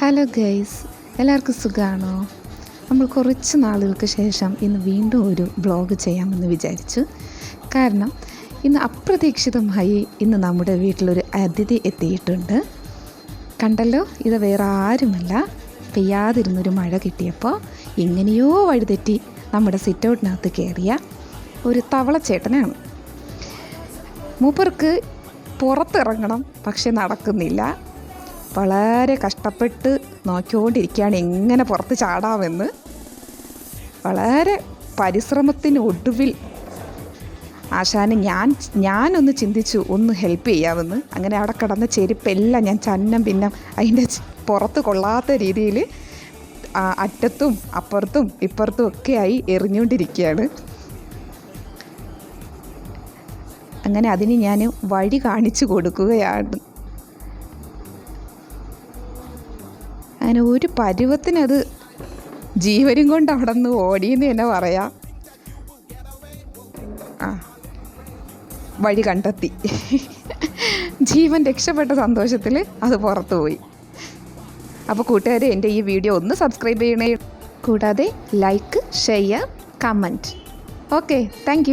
Hello guys എല്ലാവർക്കും സുഖമാണോ നമ്മൾ കുറച്ച് നാളുകൾക്ക് ശേഷം ഇന്ന് വീണ്ടും ഒരു ബ്ലോഗ് ചെയ്യാമെന്ന് വിചാരിച്ചു. കാരണം ഇന്ന് അപ്രതീക്ഷിതമായി ഇന്ന് നമ്മുടെ വീട്ടിലൊരു അതിഥി എത്തിയിട്ടുണ്ട്. കണ്ടല്ലോ ഇത് വേറെ ആരുമല്ല. പെയ്യാതിരുന്നൊരു മഴ കിട്ടിയപ്പോൾ എങ്ങനെയോ വഴിതെറ്റി നമ്മുടെ സിറ്റൗട്ടിനകത്ത് കയറിയ ഒരു തവളച്ചേട്ടനാണ്. മൂപ്പർക്ക് പുറത്തിറങ്ങണം പക്ഷെ നടക്കുന്നില്ല. വളരെ കഷ്ടപ്പെട്ട് നോക്കിക്കൊണ്ടിരിക്കുകയാണ് എങ്ങനെ പുറത്ത് ചാടാമെന്ന്. വളരെ പരിശ്രമത്തിന് ഒടുവിൽ ആശാന് ഞാൻ ഞാനൊന്ന് ചിന്തിച്ചു ഒന്ന് ഹെൽപ്പ് ചെയ്യാമെന്ന്. അങ്ങനെ അവിടെ കിടന്ന ചെരുപ്പെല്ലാം ഞാൻ ചന്നം പിന്നം അതിന്റെ പുറത്ത് കൊള്ളാത്ത രീതിയിൽ അറ്റത്തും അപ്പുറത്തും ഇപ്പുറത്തും ഒക്കെയായി എറിഞ്ഞുകൊണ്ടിരിക്കുകയാണ്. അങ്ങനെ അതിന് ഞാൻ വഴി കാണിച്ചു കൊടുക്കുകയാണ്. അങ്ങനെ ഒരു പരുവത്തിനത് ജീവനും കൊണ്ട് അവിടെ നിന്ന് ഓടിയെന്ന് തന്നെ പറയാം. ആ വഴി കണ്ടെത്തി. ജീവൻ രക്ഷപ്പെട്ട സന്തോഷത്തിൽ അത് പുറത്തു പോയി. അപ്പോൾ കൂട്ടുകാരെ എന്റെ ഈ വീഡിയോ ഒന്ന് സബ്സ്ക്രൈബ് ചെയ്യണേ. കൂടാതെ like share comment okay thank